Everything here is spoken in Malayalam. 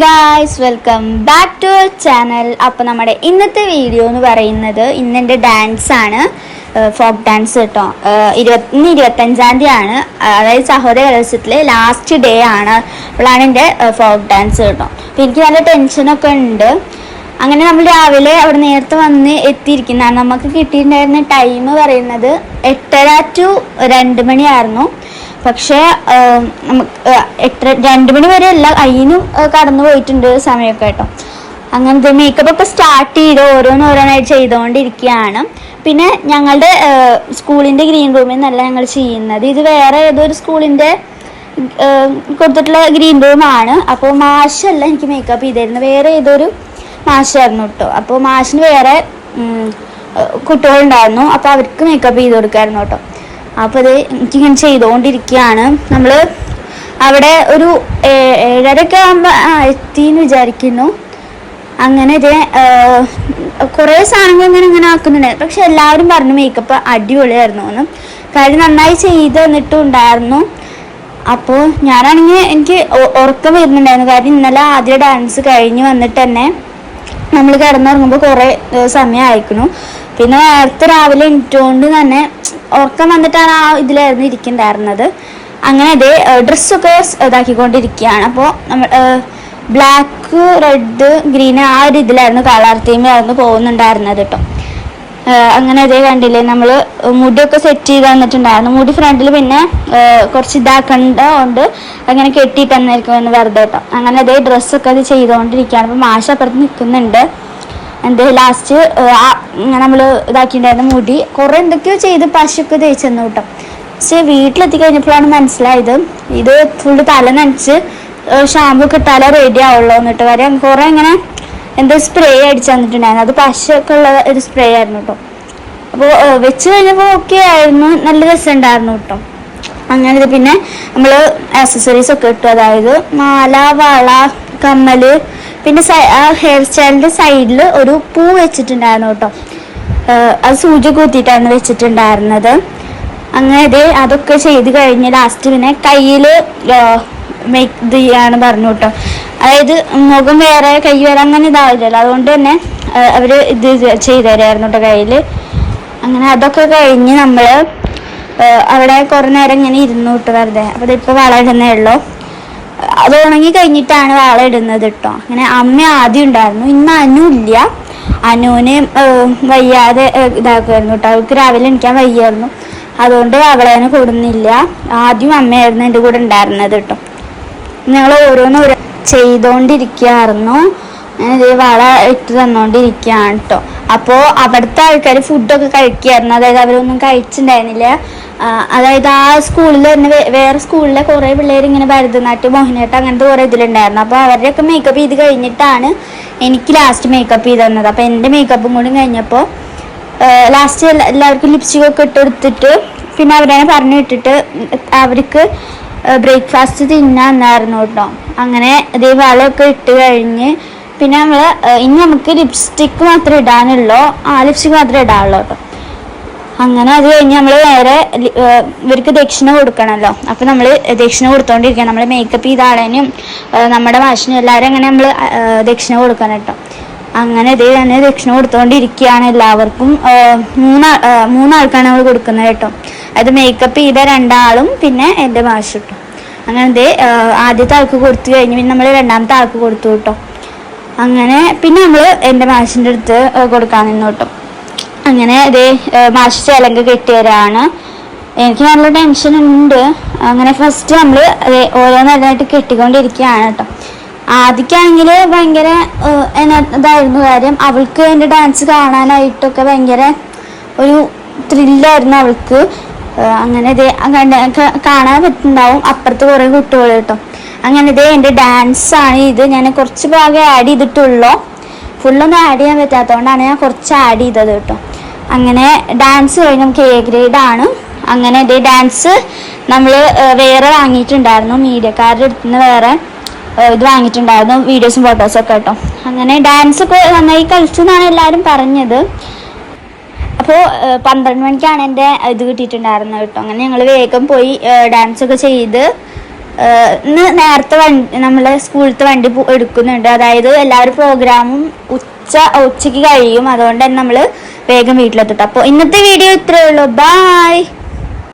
Guys welcome back to channel അപ്പോൾ നമ്മുടെ ഇന്നത്തെ വീഡിയോ എന്ന് പറയുന്നത് ഇന്നെന്റെ ഡാൻസ് ആണ്. ഫോക്ക് ഡാൻസ് കേട്ടോ ഇരുപത്തി ഇന്ന് ഇരുപത്തഞ്ചാം തീയതിയാണ്. അതായത് സഹോദര കലോത്സവത്തിലെ ലാസ്റ്റ് ഡേ ആണ്. അപ്പോഴാണ് എന്റെ ഫോക്ക് ഡാൻസ് കേട്ടോ അപ്പോൾ എനിക്ക് നല്ല ടെൻഷനൊക്കെ ഉണ്ട്. അങ്ങനെ നമ്മൾ രാവിലെ അവിടെ നേരത്തെ വന്ന് എത്തിയിരിക്കുന്നതാണ് നമുക്ക് കിട്ടിയിട്ടുണ്ടായിരുന്ന ടൈം പറയുന്നത് എട്ടര ടു രണ്ട് മണിയായിരുന്നു. പക്ഷേ ആ, രണ്ട് മണി വരെ അല്ല അതിനും കടന്നു പോയിട്ടുണ്ട് സമയമൊക്കെ കേട്ടോ. അങ്ങനത്തെ മേക്കപ്പ് ഒക്കെ സ്റ്റാർട്ട് ചെയ്ത് ഓരോന്നോരോന്നായിട്ട് ചെയ്തുകൊണ്ടിരിക്കുകയാണ് പിന്നെ ഞങ്ങളുടെ സ്കൂളിന്റെ ഗ്രീൻ റൂമിൽ നിന്നല്ല ഞങ്ങൾ ചെയ്യുന്നത്. ഇത് വേറെ ഏതൊരു സ്കൂളിന്റെ കൊടുത്തിട്ടുള്ള ഗ്രീൻ റൂമാണ് അപ്പോൾ മാഷല്ല എനിക്ക് മേക്കപ്പ് ചെയ്തായിരുന്നു വേറെ ഏതൊരു മാഷായിരുന്നു കേട്ടോ. അപ്പോൾ മാഷിന് വേറെ കുട്ടികളുണ്ടായിരുന്നു. അപ്പോൾ അവർക്ക് മേക്കപ്പ് ചെയ്ത് കൊടുക്കായിരുന്നു കേട്ടോ. അപ്പോൾ അത് എനിക്കിങ്ങനെ ചെയ്തുകൊണ്ടിരിക്കുകയാണ് നമ്മൾ അവിടെ ഒരു ഏഴരക്കെ ആകുമ്പോൾ ആ എത്തിന്ന് വിചാരിക്കുന്നു. അങ്ങനെ ഇത് കുറേ സാധനങ്ങൾ ഇങ്ങനെ ഇങ്ങനെ ആക്കുന്നുണ്ട്. പക്ഷെ എല്ലാവരും പറഞ്ഞു മേക്കപ്പ് അടിപൊളിയായിരുന്നു എന്ന്. കാര്യം നന്നായി ചെയ്ത് തന്നിട്ടും ഉണ്ടായിരുന്നു അപ്പോൾ ഞാനാണെങ്കിൽ എനിക്ക് ഉറക്കം വരുന്നുണ്ടായിരുന്നു. കാര്യം ഇന്നലെ ആദ്യ ഡാൻസ് കഴിഞ്ഞ് വന്നിട്ട് തന്നെ നമ്മൾ കിടന്നുറങ്ങുമ്പോൾ കുറേ സമയം അയക്കണു പിന്നെ നേരത്തെ രാവിലെ എണീറ്റുകൊണ്ട് തന്നെ ഉറക്കം വന്നിട്ടാണ് ആ ഇതിലായിരുന്നു ഇരിക്കുന്നുണ്ടായിരുന്നത് അങ്ങനെ ഇതേ ഡ്രസ്സൊക്കെ ഇതാക്കിക്കൊണ്ടിരിക്കുകയാണ് അപ്പോൾ നമ്മൾ ബ്ലാക്ക് റെഡ് ഗ്രീൻ ആ ഒരു ഇതിലായിരുന്നു കളർ തീമിലായിരുന്നു പോകുന്നുണ്ടായിരുന്നത് കേട്ടോ അങ്ങനെ അതേ കണ്ടില്ലേ നമ്മൾ മുടിയൊക്കെ സെറ്റ് ചെയ്ത് തന്നിട്ടുണ്ടായിരുന്നു. മുടി ഫ്രണ്ടിൽ പിന്നെ കുറച്ച് ഇതാക്കേണ്ട കൊണ്ട് അങ്ങനെ കെട്ടിയിട്ട് തന്നായിരിക്കും എന്ന് വെറുതെ കേട്ടോ അങ്ങനെ അതേ ഡ്രസ്സൊക്കെ അത് ചെയ്തുകൊണ്ടിരിക്കുകയാണ് അപ്പോൾ മാഷ അപ്പുറത്ത് നിൽക്കുന്നുണ്ട് എന്ത് ലാസ്റ്റ് നമ്മൾ ഇതാക്കിയിട്ടുണ്ടായിരുന്ന മുടി കുറേ എന്തൊക്കെയോ ചെയ്ത് പശുക്ക് തേച്ച് തന്നു കേട്ടോ. പക്ഷേ വീട്ടിലെത്തി കഴിഞ്ഞപ്പോഴാണ് മനസ്സിലായത് ഇത് ഫുള്ള് തല നനച്ച് ഷാമ്പു കിട്ടാലേ റെഡി ആവുള്ളൂ എന്നിട്ട് വരെ കുറേ ഇങ്ങനെ എന്തോ സ്പ്രേ അടിച്ചു തന്നിട്ടുണ്ടായിരുന്നു. അത് പശയൊക്കെ ഉള്ള ഒരു സ്പ്രേ ആയിരുന്നു കേട്ടോ. അപ്പോൾ വെച്ച് കഴിഞ്ഞപ്പോൾ ഓക്കെ ആയിരുന്നു. നല്ല രസമുണ്ടായിരുന്നു കേട്ടോ. അങ്ങനെ ഇത് പിന്നെ നമ്മൾ ആക്സസറീസ് ഒക്കെ ഇട്ടു. അതായത് മാല വള കമ്മൽ പിന്നെ ആ ഹെയർ സ്റ്റൈലിന്റെ സൈഡിൽ ഒരു പൂ വെച്ചിട്ടുണ്ടായിരുന്നു കേട്ടോ. അത് സൂചി കൂത്തിയിട്ടാണ് വെച്ചിട്ടുണ്ടായിരുന്നത്. അങ്ങനെ അതൊക്കെ ചെയ്ത് കഴിഞ്ഞ് ലാസ്റ്റ് പിന്നെ കയ്യിൽ മേക്ക് ചെയ്യാണ് പറഞ്ഞു കേട്ടോ. അതായത് മുഖം വേറെ കൈ വേറെ അങ്ങനെ ഇതാവില്ലല്ലോ. അതുകൊണ്ട് തന്നെ അവർ ഇത് ചെയ്തു തരായിരുന്നു കേട്ടോ കയ്യിൽ അങ്ങനെ അതൊക്കെ കഴിഞ്ഞ് നമ്മൾ അവിടെ കുറേ നേരം ഇങ്ങനെ ഇരുന്നു കേട്ടോ വെറുതെ. അപ്പോൾ ഇതിപ്പോൾ വളരുന്നേ ഉള്ളൂ. അത് ഉണങ്ങി കഴിഞ്ഞിട്ടാണ് വാള ഇടുന്നത് കേട്ടോ അങ്ങനെ അമ്മ ആദ്യം ഉണ്ടായിരുന്നു. ഇന്ന് അനു ഇല്ല. അനുവിന് വയ്യാതെ ഇതാക്കുമായിരുന്നു കേട്ടോ അവൾക്ക് രാവിലെ എണിക്കാൻ വയ്യായിരുന്നു. അതുകൊണ്ട് അവളെ കൊടുന്നില്ല. ആദ്യം അമ്മയായിരുന്നു എന്റെ കൂടെ ഉണ്ടായിരുന്നത് കേട്ടോ ഞങ്ങൾ ഓരോന്നോരോ ചെയ്തുകൊണ്ടിരിക്കുകയായിരുന്നു വാള ഇട്ട് തന്നുകൊണ്ടിരിക്കുകയാണ് കേട്ടോ അപ്പോൾ അവിടുത്തെ ആൾക്കാർ ഫുഡൊക്കെ കഴിക്കുകയായിരുന്നു അതായത് അവരൊന്നും കഴിച്ചിട്ടുണ്ടായിരുന്നില്ല അതായത് ആ സ്കൂളിൽ തന്നെ വേറെ സ്കൂളിലെ കുറേ പിള്ളേർ ഇങ്ങനെ ഭരതനാട്യം മോഹിനിയാട്ടം അങ്ങനത്തെ കുറേ ഇതിലുണ്ടായിരുന്നു. അപ്പോൾ അവരുടെയൊക്കെ മേക്കപ്പ് ചെയ്ത് കഴിഞ്ഞിട്ടാണ് എനിക്ക് ലാസ്റ്റ് മേക്കപ്പ് ചെയ്ത് തന്നത്. അപ്പോൾ എന്റെ മേക്കപ്പും കൂടി കഴിഞ്ഞപ്പോൾ ലാസ്റ്റ് എല്ലാവർക്കും ലിപ്സ്റ്റിക് ഒക്കെ ഇട്ട് കൊടുത്തിട്ട് പിന്നെ അവരെ പറഞ്ഞു വിട്ടിട്ട് അവർക്ക് ബ്രേക്ക്ഫാസ്റ്റ് തിന്നാന്നായിരുന്നു കേട്ടോ. അങ്ങനെ ഒക്കെ ഇട്ട് കഴിഞ്ഞ് പിന്നെ നമ്മൾ ഇനി നമുക്ക് ലിപ്സ്റ്റിക്ക് മാത്രമേ ഇടാനുള്ളൂ. ആ ലിപ്സ്റ്റിക്ക് മാത്രമേ ഇടാനുള്ളൂ കേട്ടോ. അങ്ങനെ അത് കഴിഞ്ഞ് നമ്മൾ നേരെ ഇവർക്ക് ദക്ഷിണ കൊടുക്കണമല്ലോ അപ്പം നമ്മൾ ദക്ഷിണ കൊടുത്തോണ്ടിരിക്കുക നമ്മൾ മേക്കപ്പ് ചെയ്ത ആളേനും നമ്മുടെ മാഷിനും എല്ലാവരും അങ്ങനെ നമ്മൾ ദക്ഷിണ കൊടുക്കണം കേട്ടോ. അങ്ങനെ ഇതേ തന്നെ ദക്ഷിണ കൊടുത്തോണ്ടിരിക്കുകയാണ് എല്ലാവർക്കും. മൂന്നാ മൂന്നാൾക്കാണ് നമ്മൾ കൊടുക്കുന്നത് കേട്ടോ. അത് മേക്കപ്പ് ചെയ്ത രണ്ടാളും പിന്നെ എന്റെ മാഷ് കേട്ടോ. അങ്ങനെ ഇതേ ആദ്യത്തെ ആൾക്ക് കൊടുത്തു കഴിഞ്ഞ് പിന്നെ നമ്മൾ രണ്ടാമത്തെ ആൾക്ക് കൊടുത്തു കേട്ടോ. അങ്ങനെ പിന്നെ നമ്മൾ എന്റെ മാഷിന്റെ അടുത്ത് കൊടുക്കാൻ നിന്നു കേട്ടോ അങ്ങനെ അതേ മാഷ് ചേലങ്ക കെട്ടിയവരാണ്. എനിക്ക് നല്ല ടെൻഷൻ ഉണ്ട്. അങ്ങനെ ഫസ്റ്റ് നമ്മൾ ഓരോന്നായിട്ട് കെട്ടിക്കൊണ്ടിരിക്കുകയാണ് കേട്ടോ. ആദ്യക്കാണെങ്കിൽ ഭയങ്കര ഇതായിരുന്നു കാര്യം. അവൾക്ക് എന്റെ ഡാൻസ് കാണാനായിട്ടൊക്കെ ഭയങ്കര ഒരു ത്രില്ലായിരുന്നു അവൾക്ക്. അങ്ങനെ കാണാൻ പറ്റുന്നുണ്ടാവും. അപ്പുറത്ത് കുറേ കുട്ടികൾ കേട്ടോ. അങ്ങനെ ഇതേ എന്റെ ഡാൻസ് ആണ് ഇത്. ഞാൻ കുറച്ച് ഭാഗം ആഡ് ചെയ്തിട്ടുള്ളൂ. ഫുള്ളൊന്നും ആഡ് ചെയ്യാൻ പറ്റാത്തതുകൊണ്ടാണ് ഞാൻ കുറച്ച് ആഡ് ചെയ്തത് കേട്ടോ. അങ്ങനെ ഡാൻസ് കഴിഞ്ഞ് നമുക്ക് എ ഗ്രേഡ് ആണ്. അങ്ങനെ ഇതേ ഡാൻസ് നമ്മൾ വേറെ വാങ്ങിയിട്ടുണ്ടായിരുന്നു. മീഡിയക്കാരുടെ അടുത്ത് നിന്ന് വേറെ ഇത് വാങ്ങിയിട്ടുണ്ടായിരുന്നു. വീഡിയോസും ഫോട്ടോസും ഒക്കെ കേട്ടോ. അങ്ങനെ ഡാൻസ് ഒക്കെ നന്നായി കളിച്ചു എന്നാണ് എല്ലാവരും പറഞ്ഞത്. അപ്പോൾ പന്ത്രണ്ട് മണിക്കാണ് എന്റെ ഇത് കിട്ടിയിട്ടുണ്ടായിരുന്നത് കേട്ടോ. അങ്ങനെ ഞങ്ങൾ വേഗം പോയി ഡാൻസൊക്കെ ചെയ്ത് ഇന്ന് നേരത്തെ വണ്ടി നമ്മളെ സ്കൂളത്തെ വണ്ടി എടുക്കുന്നുണ്ട്. അതായത് എല്ലാവരും പ്രോഗ്രാമും ഉച്ച ഉച്ചയ്ക്ക് കഴിയും. അതുകൊണ്ട് തന്നെ നമ്മൾ വേഗം വീട്ടിലെത്തിട്ട്. അപ്പോൾ ഇന്നത്തെ വീഡിയോ ഇത്രയേ ഉള്ളൂ. ബായ്